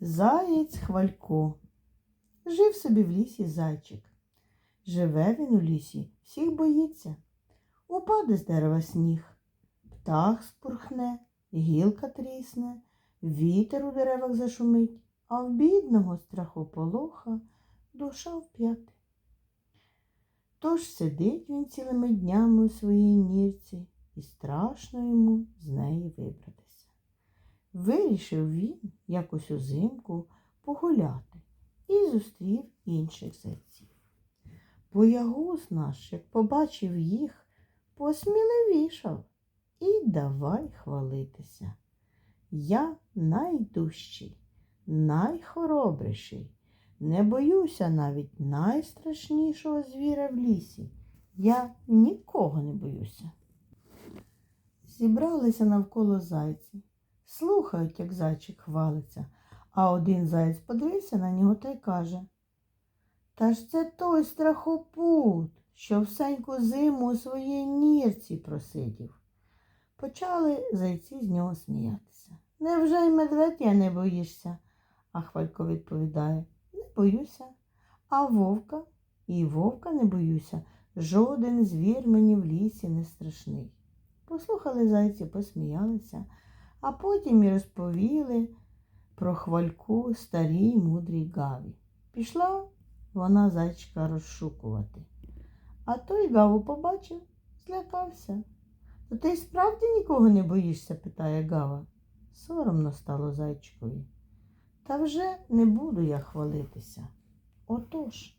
Заєць Хвалько. Жив собі в лісі зайчик. Живе він у лісі, всіх боїться. Упаде з дерева сніг, птах спурхне, гілка трісне, вітер у деревах зашумить, а в бідного страхополоха душа вп'яти. Тож сидить він цілими днями у своїй нірці, і страшно йому з неї вибратися. Вирішив він якось узимку погуляти і зустрів інших зайців. Боягуз наш, як побачив їх, посміливішав і давай хвалитися. Я найдужчий, найхоробріший, не боюся навіть найстрашнішого звіра в лісі. Я нікого не боюся. Зібралися навколо зайці, слухають, як зайчик хвалиться, а один заєць подивився на нього та й каже Та ж це той страхопут, що всеньку зиму у своїй нірці просидів. Почали зайці з нього сміятися. Невже й медведя не боїшся? А Хвалько відповідає Не боюся. А вовка? І вовка не боюся. Жоден звір мені в лісі не страшний. Послухали зайці, посміялися, а потім і розповіли про хвальку старій мудрій гаві. Пішла вона зайчика розшукувати. А той гаву побачив, злякався. То ти справді нікого не боїшся? питає гава. Соромно стало зайчикові. Та вже не буду я хвалитися. Отож.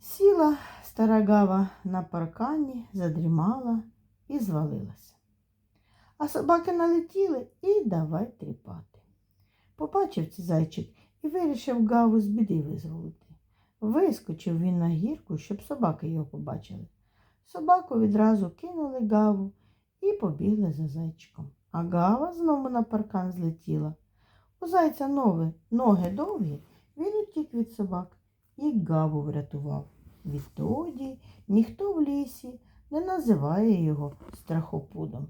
Сіла стара гава на паркані, задрімала і звалилася. А собаки налетіли і давай тріпати. Побачив цей зайчик і вирішив гаву з біди визволити. Вискочив він на гірку, щоб собаки його побачили. Собаку відразу кинули гаву і побігли за зайчиком. А гава знову на паркан злетіла. У зайця ноги, ноги довгі, він утік від собак і гаву врятував. Відтоді ніхто в лісі не називає його страхопудом.